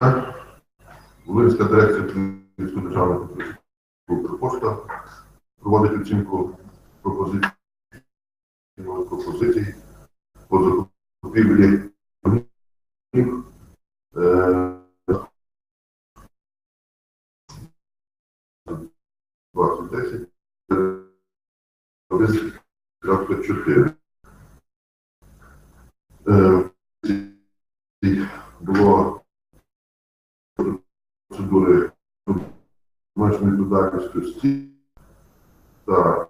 Рівненська дирекція Київської державної Укрпошта проводить оцінку пропозицій пропозицій по закупівлі е, 2010 4. Е, і було процедури значної відповідальністю стій та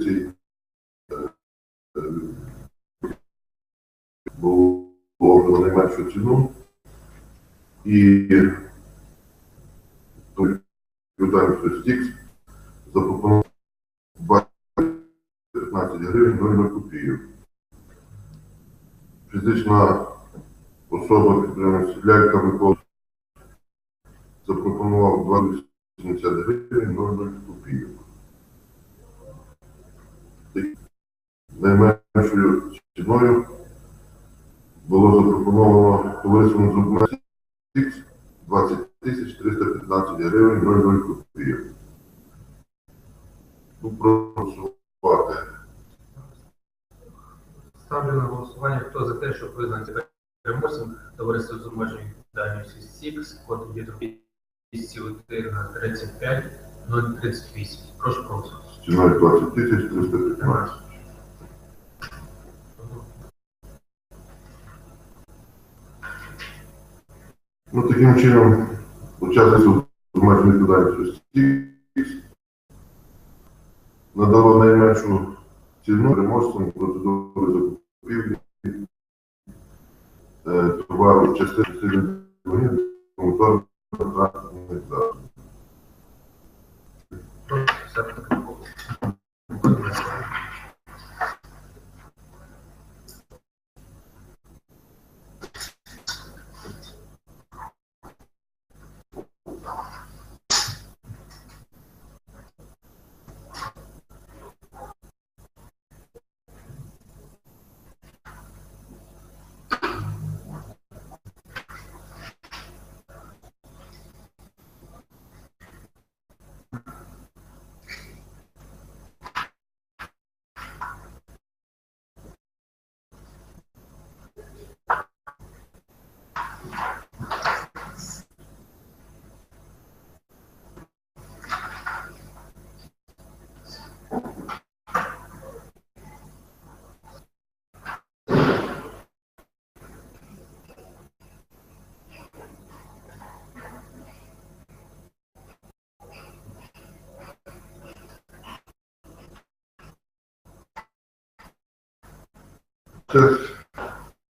ці, е, е, Було на найменшу ціну. І стікс запропонував 15 гривень 0 копійок. Фізична особа підприємець Лялька Микола запропонував 280 гривень 0 копійок. Найменшою ціною було запропоновано товариством зубна Сікс 20 тисяч 315 гривень 00 копійок. Ну. Ставлю на голосування, хто за те, щоб визнати переможцем товариство з обмеженою відповідальністю СІКС, код від 235 038. Прошу проголосувати. Ціною 20 тисяч 315. Ну, таким чином, учасницю з обмеженою відповідальністю Стікс надало найменшу ціну переможцям процедури частини двигунів моторних транспортних засобів. to